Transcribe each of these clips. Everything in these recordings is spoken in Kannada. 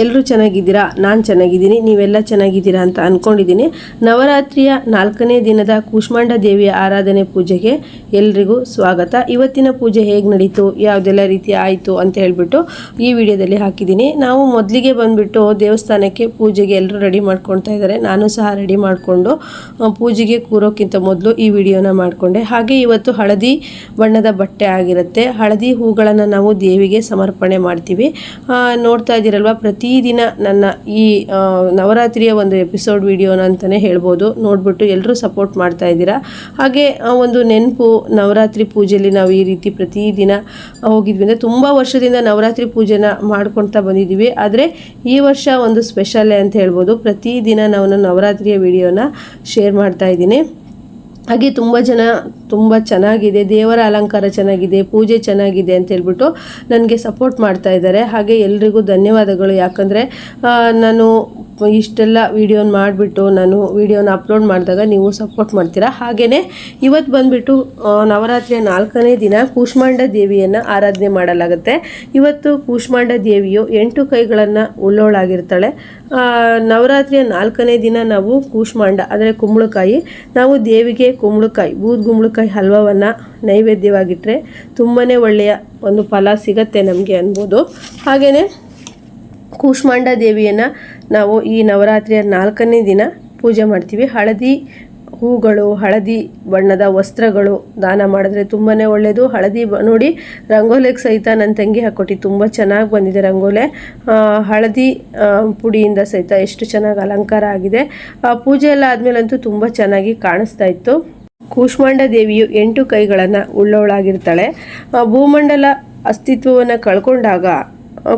ಎಲ್ಲರೂ ಚೆನ್ನಾಗಿದ್ದೀರಾ? ನಾನು ಚೆನ್ನಾಗಿದ್ದೀನಿ, ನೀವೆಲ್ಲ ಚೆನ್ನಾಗಿದ್ದೀರಾ ಅಂತ ಅಂದ್ಕೊಂಡಿದ್ದೀನಿ ನವರಾತ್ರಿಯ ನಾಲ್ಕನೇ ದಿನದ ಕೂಷ್ಮಾಂಡ ದೇವಿಯ ಆರಾಧನೆ ಪೂಜೆಗೆ ಎಲ್ರಿಗೂ ಸ್ವಾಗತ. ಇವತ್ತಿನ ಪೂಜೆ ಹೇಗೆ ನಡೀತು, ಯಾವುದೆಲ್ಲ ರೀತಿ ಆಯಿತು ಅಂತ ಹೇಳಿಬಿಟ್ಟು ಈ ವಿಡಿಯೋದಲ್ಲಿ ಹಾಕಿದ್ದೀನಿ. ನಾವು ಮೊದಲಿಗೆ ಬಂದುಬಿಟ್ಟು ದೇವಸ್ಥಾನಕ್ಕೆ ಪೂಜೆಗೆ ಎಲ್ಲರೂ ರೆಡಿ ಮಾಡ್ಕೊಳ್ತಾ ಇದ್ದಾರೆ. ನಾನು ಸಹ ರೆಡಿ ಮಾಡಿಕೊಂಡು ಪೂಜೆಗೆ ಕೂರೋಕ್ಕಿಂತ ಮೊದಲು ಈ ವಿಡಿಯೋನ ಮಾಡಿಕೊಂಡೆ. ಹಾಗೆ ಇವತ್ತು ಹಳದಿ ಬಣ್ಣದ ಬಟ್ಟೆ ಆಗಿರುತ್ತೆ. ಹಳದಿ ಹೂಗಳನ್ನು ನಾವು ದೇವಿಗೆ ಸಮರ್ಪಣೆ ಮಾಡ್ತೀವಿ. ನೋಡ್ತಾ ಇದ್ದೀರಲ್ವ ಪ್ರತಿದಿನ ನನ್ನ ಈ ನವರಾತ್ರಿಯ ಒಂದು ಎಪಿಸೋಡ್ ವಿಡಿಯೋನ ಅಂತಲೇ ಹೇಳ್ಬೋದು. ನೋಡಿಬಿಟ್ಟು ಎಲ್ಲರೂ ಸಪೋರ್ಟ್ ಮಾಡ್ತಾ ಇದ್ದೀರಾ. ಹಾಗೆ ಒಂದು ನೆನಪು, ನವರಾತ್ರಿ ಪೂಜೆಯಲ್ಲಿ ನಾವು ಈ ರೀತಿ ಪ್ರತಿದಿನ ಹೋಗಿದ್ವಿ. ಅಂದರೆ ತುಂಬ ವರ್ಷದಿಂದ ನವರಾತ್ರಿ ಪೂಜೆನ ಮಾಡ್ಕೊಳ್ತಾ ಬಂದಿದ್ದೀವಿ. ಆದರೆ, ಈ ವರ್ಷ ಒಂದು ಸ್ಪೆಷಲ್ಲೇ ಅಂತ ಹೇಳ್ಬೋದು. ಪ್ರತಿದಿನ ನಾನು ನವರಾತ್ರಿಯ ವಿಡಿಯೋನ ಶೇರ್ ಮಾಡ್ತಾ ಇದ್ದೀನಿ. ಹಾಗೆ ತುಂಬ ಜನ, ತುಂಬ ಚೆನ್ನಾಗಿದೆ, ದೇವರ ಅಲಂಕಾರ ಚೆನ್ನಾಗಿದೆ, ಪೂಜೆ ಚೆನ್ನಾಗಿದೆ ಅಂತ ಹೇಳ್ಬಿಟ್ಟು ನನಗೆ ಸಪೋರ್ಟ್ ಮಾಡ್ತಾ ಇದ್ದಾರೆ. ಹಾಗೆ ಎಲ್ರಿಗೂ ಧನ್ಯವಾದಗಳು. ಯಾಕಂದರೆ ನಾನು ಇಷ್ಟೆಲ್ಲ ವೀಡಿಯೋನ ಮಾಡಿಬಿಟ್ಟು ನಾನು ವೀಡಿಯೋನ ಅಪ್ಲೋಡ್ ಮಾಡಿದಾಗ ನೀವು ಸಪೋರ್ಟ್ ಮಾಡ್ತೀರಾ? ಹಾಗೆಯೇ ಇವತ್ತು ಬಂದುಬಿಟ್ಟು ನವರಾತ್ರಿಯ ನಾಲ್ಕನೇ ದಿನ ಕೂಷ್ಮಾಂಡ ದೇವಿಯನ್ನು ಆರಾಧನೆ ಮಾಡಲಾಗುತ್ತೆ. ಇವತ್ತು ಕೂಷ್ಮಾಂಡ ದೇವಿಯು ಎಂಟು ಕೈಗಳನ್ನು ಉಳ್ಳೋಳಾಗಿರ್ತಾಳೆ. ನವರಾತ್ರಿಯ ನಾಲ್ಕನೇ ದಿನ ನಾವು ಕೂಷ್ಮಾಂಡ, ಅಂದರೆ ಕುಂಬಳಕಾಯಿ, ನಾವು ದೇವಿಗೆ ಕುಂಬಳಕಾಯಿ, ಬೂದ್ ಕುಂಬಳಕಾಯಿ ಹಲ್ವವನ್ನು ನೈವೇದ್ಯವಾಗಿಟ್ಟರೆ ತುಂಬಾ ಒಳ್ಳೆಯ ಒಂದು ಫಲ ಸಿಗತ್ತೆ ನಮಗೆ ಅನ್ಬೋದು. ಹಾಗೆಯೇ ಕೂಷ್ಮಾಂಡ ದೇವಿಯನ್ನು ನಾವು ಈ ನವರಾತ್ರಿಯ ನಾಲ್ಕನೇ ದಿನ ಪೂಜೆ ಮಾಡ್ತೀವಿ. ಹಳದಿ ಹೂಗಳು, ಹಳದಿ ಬಣ್ಣದ ವಸ್ತ್ರಗಳು ದಾನ ಮಾಡಿದ್ರೆ ತುಂಬಾ ಒಳ್ಳೆಯದು ಹಳದಿ ನೋಡಿ, ರಂಗೋಲಿಗೆ ಸಹಿತ ನನ್ನ ತಂಗಿ ಹಾಕ್ಕೊಟ್ಟು ತುಂಬ ಚೆನ್ನಾಗಿ ಬಂದಿದೆ ರಂಗೋಲೆ. ಹಳದಿ ಪುಡಿಯಿಂದ ಸಹಿತ ಎಷ್ಟು ಚೆನ್ನಾಗಿ ಅಲಂಕಾರ ಆಗಿದೆ. ಪೂಜೆ ಎಲ್ಲ ಆದಮೇಲಂತೂ ತುಂಬ ಚೆನ್ನಾಗಿ ಕಾಣಿಸ್ತಾ ಇತ್ತು. ಕೂಷ್ಮಾಂಡ ದೇವಿಯು ಎಂಟು ಕೈಗಳನ್ನು ಉಳ್ಳವಳಾಗಿರ್ತಾಳೆ. ಭೂಮಂಡಲ ಅಸ್ತಿತ್ವವನ್ನು ಕಳ್ಕೊಂಡಾಗ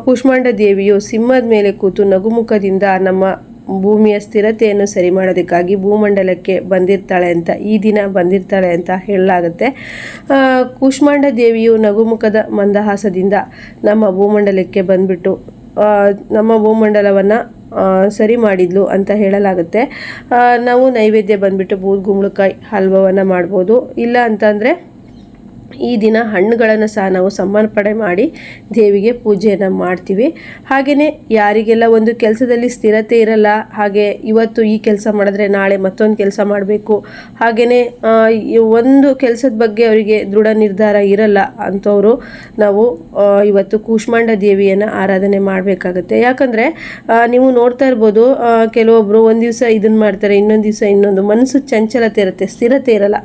ಕೂಷ್ಮಾಂಡ ದೇವಿಯು ಸಿಂಹದ ಮೇಲೆ ಕೂತು ನಗುಮುಖದಿಂದ ನಮ್ಮ ಭೂಮಿಯ ಸ್ಥಿರತೆಯನ್ನು ಸರಿ ಮಾಡೋದಕ್ಕಾಗಿ ಭೂಮಂಡಲಕ್ಕೆ ಬಂದಿರ್ತಾಳೆ ಅಂತ, ಈ ದಿನ ಬಂದಿರ್ತಾಳೆ ಅಂತ ಹೇಳಲಾಗುತ್ತೆ. ಕುಷ್ಮಾಂಡ ದೇವಿಯು ನಗುಮುಖದ ಮಂದಹಾಸದಿಂದ ನಮ್ಮ ಭೂಮಂಡಲಕ್ಕೆ ಬಂದ್ಬಿಟ್ಟು ನಮ್ಮ ಭೂಮಂಡಲವನ್ನು ಸರಿ ಮಾಡಿದ್ಲು ಅಂತ ಹೇಳಲಾಗುತ್ತೆ. ನಾವು ನೈವೇದ್ಯ ಬಂದ್ಬಿಟ್ಟು ಬೂದ್ ಗುಂಬಳಕಾಯಿ ಹಲ್ವವನ್ನು ಮಾಡ್ಬೋದು. ಇಲ್ಲ ಅಂತಂದರೆ ಈ ದಿನ ಹಣ್ಣುಗಳನ್ನು ಸಹ ನಾವು ಸಮರ್ಪಣೆ ಮಾಡಿ ದೇವಿಗೆ ಪೂಜೆಯನ್ನು ಮಾಡ್ತೀವಿ. ಹಾಗೆಯೇ ಯಾರಿಗೆಲ್ಲ ಒಂದು ಕೆಲಸದಲ್ಲಿ ಸ್ಥಿರತೆ ಇರಲ್ಲ, ಹಾಗೆ ಇವತ್ತು ಈ ಕೆಲಸ ಮಾಡಿದ್ರೆ ನಾಳೆ ಮತ್ತೊಂದು ಕೆಲಸ ಮಾಡಬೇಕು, ಹಾಗೆಯೇ ಒಂದು ಕೆಲಸದ ಬಗ್ಗೆ ಅವರಿಗೆ ದೃಢ ನಿರ್ಧಾರ ಇರಲ್ಲ ಅಂಥವರು ನಾವು ಇವತ್ತು ಕೂಷ್ಮಾಂಡ ದೇವಿಯನ್ನು ಆರಾಧನೆ ಮಾಡಬೇಕಾಗತ್ತೆ. ಯಾಕಂದರೆ ನೀವು ನೋಡ್ತಾ ಇರ್ಬೋದು ಕೆಲವೊಬ್ಬರು ಒಂದು ದಿವಸ ಇದನ್ನು ಮಾಡ್ತಾರೆ, ಇನ್ನೊಂದು ದಿವಸ ಇನ್ನೊಂದು ಮನಸ್ಸು ಚಂಚಲತೆ ಇರುತ್ತೆ, ಸ್ಥಿರತೆ ಇರಲ್ಲ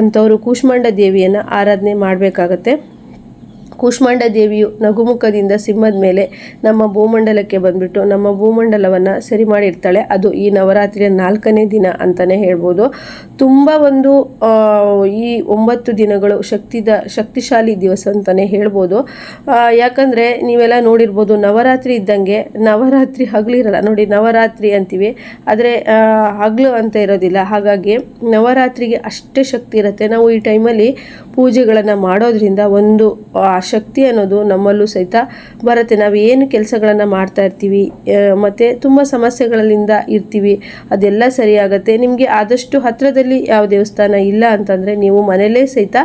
ಅಂಥವರು ಕೂಷ್ಮಾಂಡ ದೇವಿಯನ್ನು ಆರಾಧನೆ ಮಾಡಬೇಕಾಗತ್ತೆ. ಕೂಷ್ಮಾಂಡ ದೇವಿಯು ನಗುಮುಖದಿಂದ ಸಿಂಹದ ಮೇಲೆ ನಮ್ಮ ಭೂಮಂಡಲಕ್ಕೆ ಬಂದ್ಬಿಟ್ಟು ನಮ್ಮ ಭೂಮಂಡಲವನ್ನು ಸರಿ ಮಾಡಿರ್ತಾಳೆ. ಅದು ಈ ನವರಾತ್ರಿಯ ನಾಲ್ಕನೇ ದಿನ ಅಂತಲೇ ಹೇಳ್ಬೋದು. ತುಂಬ ಒಂದು ಈ ಒಂಬತ್ತು ದಿನಗಳು ಶಕ್ತಿದ, ಶಕ್ತಿಶಾಲಿ ದಿವಸ ಅಂತಲೇ ಹೇಳ್ಬೋದು. ಯಾಕಂದರೆ ನೀವೆಲ್ಲ ನೋಡಿರ್ಬೋದು, ನವರಾತ್ರಿ ಇದ್ದಂಗೆ ನವರಾತ್ರಿ ಹಗಲಿರಲ್ಲ. ನೋಡಿ, ನವರಾತ್ರಿ ಅಂತೀವಿ. ಆದರೆ ಹಗಲು ಅಂತ ಇರೋದಿಲ್ಲ. ಹಾಗಾಗಿ ನವರಾತ್ರಿಗೆ ಅಷ್ಟೇ ಶಕ್ತಿ ಇರುತ್ತೆ. ನಾವು ಈ ಟೈಮಲ್ಲಿ ಪೂಜೆಗಳನ್ನು ಮಾಡೋದ್ರಿಂದ ಒಂದು ಶಕ್ತಿ ಅನ್ನೋದು ನಮ್ಮಲ್ಲೂ ಸಹಿತ ಬರುತ್ತೆ. ನಾವು ಏನು ಕೆಲಸಗಳನ್ನು ಮಾಡ್ತಾ ಇರ್ತೀವಿ ಮತ್ತು ತುಂಬ ಸಮಸ್ಯೆಗಳಿಂದ ಇರ್ತೀವಿ. ಅದೆಲ್ಲ ಸರಿಯಾಗತ್ತೆ. ನಿಮಗೆ ಆದಷ್ಟು ಹತ್ತಿರದಲ್ಲಿ ಯಾವ ದೇವಸ್ಥಾನ ಇಲ್ಲ ಅಂತಂದರೆ ನೀವು ಮನೆಯಲ್ಲೇ ಸಹಿತ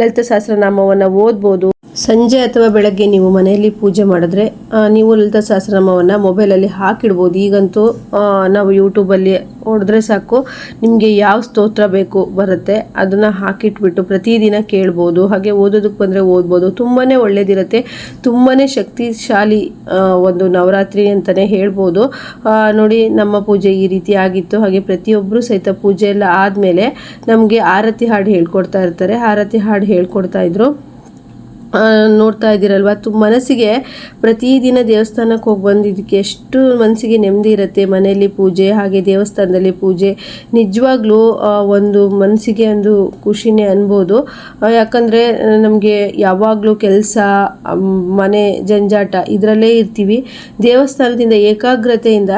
ಲಲಿತ ಸಹಸ್ರನಾಮವನ್ನು ಓದ್ಬೋದು. ಸಂಜೆ ಅಥವಾ ಬೆಳಗ್ಗೆ ನೀವು ಮನೆಯಲ್ಲಿ ಪೂಜೆ ಮಾಡಿದ್ರೆ ನೀವು ಲಲಿತಾ ಸಹಸ್ರನಾಮವನ್ನು ಮೊಬೈಲಲ್ಲಿ ಹಾಕಿಡ್ಬೋದು. ಈಗಂತೂ ನಾವು ಯೂಟ್ಯೂಬಲ್ಲಿ ಹೊಡೆದ್ರೆ ಸಾಕು, ನಿಮಗೆ ಯಾವ ಸ್ತೋತ್ರ ಬೇಕು ಬರುತ್ತೆ, ಅದನ್ನು ಹಾಕಿಟ್ಬಿಟ್ಟು ಪ್ರತಿದಿನ ಕೇಳ್ಬೋದು, ಹಾಗೆ ಓದೋದಕ್ಕೆ ಬಂದರೆ ಓದ್ಬೋದು. ತುಂಬಾ ಒಳ್ಳೆಯದಿರುತ್ತೆ ತುಂಬಾ ಶಕ್ತಿಶಾಲಿ ಒಂದು ನವರಾತ್ರಿ ಅಂತಲೇ ಹೇಳ್ಬೋದು. ನೋಡಿ, ನಮ್ಮ ಪೂಜೆ ಈ ರೀತಿ ಆಗಿತ್ತು. ಹಾಗೆ ಪ್ರತಿಯೊಬ್ಬರು ಸಹಿತ ಪೂಜೆ ಎಲ್ಲ ಆದಮೇಲೆ ನಮಗೆ ಆರತಿ ಹಾಡು ಹೇಳ್ಕೊಡ್ತಾ ಇರ್ತಾರೆ. ಆರತಿ ಹಾಡು ಹೇಳ್ಕೊಡ್ತಾ ಇದ್ರು. ನೋಡ್ತಾ ಇದ್ದೀರಲ್ವ? ತು ಮನಸ್ಸಿಗೆ ಪ್ರತಿದಿನ ದೇವಸ್ಥಾನಕ್ಕೆ ಹೋಗಿ ಬಂದಿದ್ದಕ್ಕೆ ಎಷ್ಟು ಮನಸ್ಸಿಗೆ ನೆಮ್ಮದಿ ಇರುತ್ತೆ ಮನೆಯಲ್ಲಿ ಪೂಜೆ, ಹಾಗೆ ದೇವಸ್ಥಾನದಲ್ಲಿ ಪೂಜೆ. ನಿಜವಾಗ್ಲೂ ಒಂದು ಮನಸ್ಸಿಗೆ ಒಂದು ಖುಷಿನೇ ಅನ್ಬೋದು. ಯಾಕಂದರೆ, ನಮಗೆ ಯಾವಾಗಲೂ ಕೆಲಸ ಮನೆ ಜಂಜಾಟ ಇದರಲ್ಲೇ ಇರ್ತೀವಿ. ದೇವಸ್ಥಾನದಿಂದ ಏಕಾಗ್ರತೆಯಿಂದ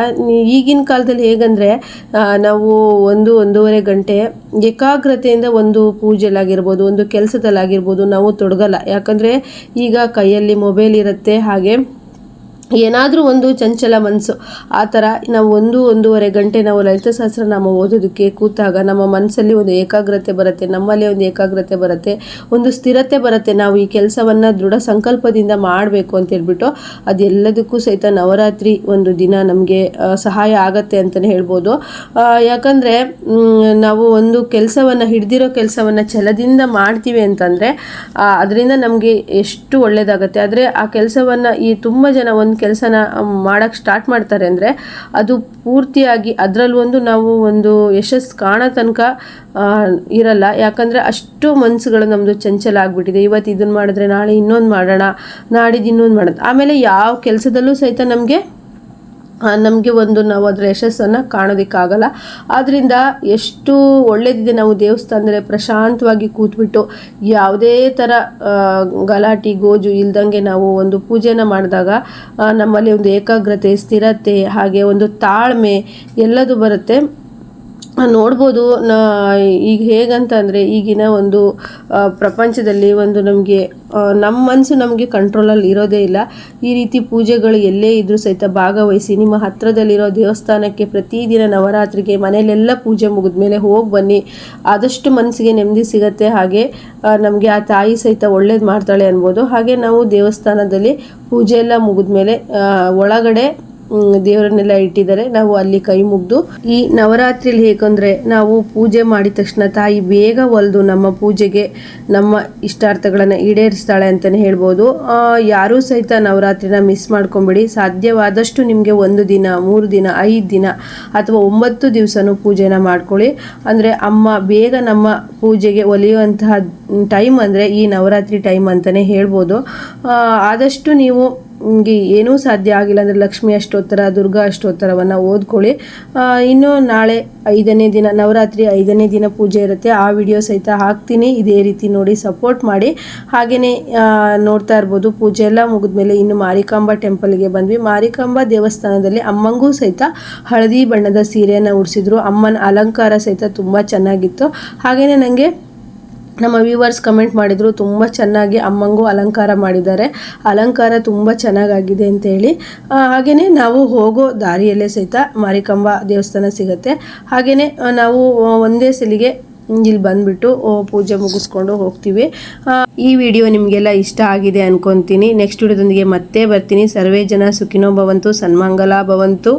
ಈಗಿನ ಕಾಲದಲ್ಲಿ ಹೇಗಂದರೆ ನಾವು ಒಂದು, ಒಂದೂವರೆ ಗಂಟೆ ಏಕಾಗ್ರತೆಯಿಂದ ಒಂದು ಪೂಜೆಲಾಗಿರ್ಬೋದು ಒಂದು ಕೆಲಸದಲ್ಲಾಗಿರ್ಬೋದು, ನಾವು ತೊಡಗಲ್ಲ. ಯಾಕಂದರೆ ಈಗ ಕೈಯಲ್ಲಿ ಮೊಬೈಲ್ ಇರುತ್ತೆ. ಹಾಗೆ ಏನಾದರೂ ಒಂದು ಚಂಚಲ ಮನಸ್ಸು ಆ ಥರ ನಾವು ಒಂದು, ಒಂದೂವರೆ ಗಂಟೆ ನಾವು ಲಲಿತ ಸಹಸ್ರನಾಮ ಓದೋದಕ್ಕೆ ಕೂತಾಗ ನಮ್ಮ ಮನಸ್ಸಲ್ಲಿ ಒಂದು ಏಕಾಗ್ರತೆ ಬರುತ್ತೆ, ನಮ್ಮಲ್ಲಿ ಒಂದು ಏಕಾಗ್ರತೆ ಬರುತ್ತೆ, ಒಂದು ಸ್ಥಿರತೆ ಬರುತ್ತೆ. ನಾವು ಈ ಕೆಲಸವನ್ನು ದೃಢ ಸಂಕಲ್ಪದಿಂದ ಮಾಡಬೇಕು ಅಂತ ಹೇಳ್ಬಿಟ್ಟು ಅದೆಲ್ಲದಕ್ಕೂ ಸಹಿತ ನವರಾತ್ರಿ ಒಂದು ದಿನ ನಮಗೆ ಸಹಾಯ ಆಗತ್ತೆ ಅಂತಲೇ ಹೇಳ್ಬೋದು. ಯಾಕಂದರೆ ನಾವು ಒಂದು ಕೆಲಸವನ್ನು, ಹಿಡ್ದಿರೋ ಕೆಲಸವನ್ನು ಛಲದಿಂದ ಮಾಡ್ತೀವಿ ಅಂತಂದರೆ ಅದರಿಂದ ನಮಗೆ ಎಷ್ಟು ಒಳ್ಳೆಯದಾಗುತ್ತೆ ಆದರೆ ಆ ಕೆಲಸವನ್ನು ಈ ತುಂಬ ಜನ ಒಂದು ಕೆಲಸನ ಮಾಡೋಕ್ಕೆ ಸ್ಟಾರ್ಟ್ ಮಾಡ್ತಾರೆ ಅಂದರೆ ಅದು ಪೂರ್ತಿಯಾಗಿ ಅದರಲ್ಲಿ ಒಂದು ನಾವು ಒಂದು ಯಶಸ್ಸು ಕಾಣೋ ತನಕ ಇರಲ್ಲ. ಯಾಕಂದರೆ ಅಷ್ಟು ಮನಸ್ಸುಗಳು ನಮ್ಮದು ಚಂಚಲ ಆಗಿಬಿಟ್ಟಿದೆ. ಇವತ್ತು ಇದನ್ನು ಮಾಡಿದ್ರೆ ನಾಳೆ ಇನ್ನೊಂದು ಮಾಡೋಣ ನಾಡಿದ್ದು ಇನ್ನೊಂದು ಮಾಡೋದು ಆಮೇಲೆ ಯಾವ ಕೆಲಸದಲ್ಲೂ ಸಹಿತ ನಮಗೆ ನಮಗೆ ಒಂದು ನಾವು ಅದರ ಯಶಸ್ಸನ್ನು ಕಾಣೋದಕ್ಕಾಗಲ್ಲ. ಆದ್ದರಿಂದ ಎಷ್ಟು ಒಳ್ಳೆಯದಿದೆ ನಾವು ದೇವಸ್ಥಾನದಲ್ಲಿ ಪ್ರಶಾಂತವಾಗಿ ಕೂತ್ಬಿಟ್ಟು ಯಾವುದೇ ಥರ ಗಲಾಟಿ, ಗೋಜು ಇಲ್ದಂಗೆ ನಾವು ಒಂದು ಪೂಜೆನ ಮಾಡಿದಾಗ ನಮ್ಮಲ್ಲಿ ಒಂದು ಏಕಾಗ್ರತೆ, ಸ್ಥಿರತೆ, ಹಾಗೆ ಒಂದು ತಾಳ್ಮೆ ಎಲ್ಲದು ಬರುತ್ತೆ. ನೋಡ್ಬೋದು. ನಾ ಈಗ ಹೇಗಂತ ಅಂದರೆ ಈಗಿನ ಒಂದು ಪ್ರಪಂಚದಲ್ಲಿ ಒಂದು ನಮಗೆ ನಮ್ಮ ಮನಸ್ಸು ನಮಗೆ ಕಂಟ್ರೋಲಲ್ಲಿ ಇರೋದೇ ಇಲ್ಲ. ಈ ರೀತಿ ಪೂಜೆಗಳು ಎಲ್ಲೇ ಇದ್ದರೂ ಸಹಿತ ಭಾಗವಹಿಸಿ ನಿಮ್ಮ ಹತ್ತಿರದಲ್ಲಿರೋ ದೇವಸ್ಥಾನಕ್ಕೆ ಪ್ರತಿದಿನ ನವರಾತ್ರಿಗೆ ಮನೆಯಲ್ಲೆಲ್ಲ ಪೂಜೆ ಮುಗಿದ ಮೇಲೆ ಹೋಗಿ ಬನ್ನಿ. ಆದಷ್ಟು ಮನಸ್ಸಿಗೆ ನೆಮ್ಮದಿ ಸಿಗತ್ತೆ. ಹಾಗೆ ನಮಗೆ ಆ ತಾಯಿ ಸಹಿತ ಒಳ್ಳೇದು ಮಾಡ್ತಾಳೆ ಅನ್ಬೋದು. ಹಾಗೆ ನಾವು ದೇವಸ್ಥಾನದಲ್ಲಿ ಪೂಜೆ ಎಲ್ಲ ಮುಗಿದ್ಮೇಲೆ ಮೇಲೆ ಒಳಗಡೆ ದೇವರನ್ನೆಲ್ಲ ಇಟ್ಟಿದ್ದಾರೆ. ನಾವು ಅಲ್ಲಿ ಕೈ ಮುಗ್ದು ಈ ನವರಾತ್ರಿಲಿ ಹೇಗಂದ್ರೆ ನಾವು ಪೂಜೆ ಮಾಡಿದ ತಕ್ಷಣ ತಾಯಿ ಬೇಗ ಒಲ್ದು ನಮ್ಮ ಪೂಜೆಗೆ ನಮ್ಮ ಇಷ್ಟಾರ್ಥಗಳನ್ನು ಈಡೇರಿಸ್ತಾಳೆ ಅಂತಲೇ ಹೇಳ್ಬೋದು. ಯಾರೂ ಸಹಿತ ನವರಾತ್ರಿನ ಮಿಸ್ ಮಾಡ್ಕೊಂಬಿಡಿ. ಸಾಧ್ಯವಾದಷ್ಟು ನಿಮಗೆ ಒಂದು ದಿನ, ಮೂರು ದಿನ, ಐದು ದಿನ ಅಥವಾ ಒಂಬತ್ತು ದಿವಸನೂ ಪೂಜೆನ ಮಾಡ್ಕೊಳ್ಳಿ. ಅಂದರೆ ಅಮ್ಮ ಬೇಗ ನಮ್ಮ ಪೂಜೆಗೆ ಒಲಿಯುವಂತಹ ಟೈಮ್ ಅಂದರೆ ಈ ನವರಾತ್ರಿ ಟೈಮ್ ಅಂತಲೇ ಹೇಳ್ಬೋದು. ಆದಷ್ಟು ನೀವು ನಿಮಗೆ ಏನೂ ಸಾಧ್ಯ ಆಗಿಲ್ಲ ಅಂದರೆ ಲಕ್ಷ್ಮಿ ಅಷ್ಟೋತ್ತರ, ದುರ್ಗಾ ಅಷ್ಟೋತ್ತರವನ್ನು ಓದ್ಕೊಳ್ಳಿ. ಇನ್ನೂ ನಾಳೆ ಐದನೇ ದಿನ, ನವರಾತ್ರಿ ಐದನೇ ದಿನ ಪೂಜೆ ಇರುತ್ತೆ. ಆ ವಿಡಿಯೋ ಸಹಿತ ಹಾಕ್ತೀನಿ. ಇದೇ ರೀತಿ ನೋಡಿ ಸಪೋರ್ಟ್ ಮಾಡಿ. ಹಾಗೆಯೇ ನೋಡ್ತಾ ಇರ್ಬೋದು, ಪೂಜೆ ಎಲ್ಲ ಮುಗಿದ್ಮೇಲೆ ಇನ್ನು ಮಾರಿಕಾಂಬಾ ಟೆಂಪಲ್ಗೆ ಬಂದ್ವಿ. ಮಾರಿಕಾಂಬಾ ದೇವಸ್ಥಾನದಲ್ಲಿ ಅಮ್ಮಂಗೂ ಸಹಿತ ಹಳದಿ ಬಣ್ಣದ ಸೀರೆಯನ್ನು ಉಡಿಸಿದ್ರು. ಅಮ್ಮನ ಅಲಂಕಾರ ಸಹಿತ ತುಂಬ ಚೆನ್ನಾಗಿತ್ತು. ಹಾಗೆಯೇ ನನಗೆ ನಮ್ಮ ವ್ಯೂವರ್ಸ್ ಕಮೆಂಟ್ ಮಾಡಿದರು, ತುಂಬ ಚೆನ್ನಾಗಿ ಅಮ್ಮಂಗೂ ಅಲಂಕಾರ ಮಾಡಿದ್ದಾರೆ. ಅಲಂಕಾರ ತುಂಬ ಚೆನ್ನಾಗಾಗಿದೆ ಅಂತ ಹೇಳಿ. ಹಾಗೆಯೇ ನಾವು ಹೋಗೋ ದಾರಿಯಲ್ಲೇ ಸಹಿತ ಮಾರಿಕಂಬ ದೇವಸ್ಥಾನ ಸಿಗುತ್ತೆ. ಹಾಗೆಯೇ ನಾವು ಒಂದೇ ಸಲಿಗೆ ಇಲ್ಲಿ ಬಂದುಬಿಟ್ಟು ಪೂಜೆ ಮುಗಿಸ್ಕೊಂಡು ಹೋಗ್ತೀವಿ. ಈ ವಿಡಿಯೋ ನಿಮಗೆಲ್ಲ ಇಷ್ಟ ಆಗಿದೆ ಅನ್ಕೊತೀನಿ. ನೆಕ್ಸ್ಟ್ ವಿಡಿಯೋದೊಂದಿಗೆ ಮತ್ತೆ ಬರ್ತೀನಿ. ಸರ್ವೇ ಜನ ಸುಖಿನೋ ಭವಂತು, ಸನ್ಮಂಗಲ ಭವಂತು.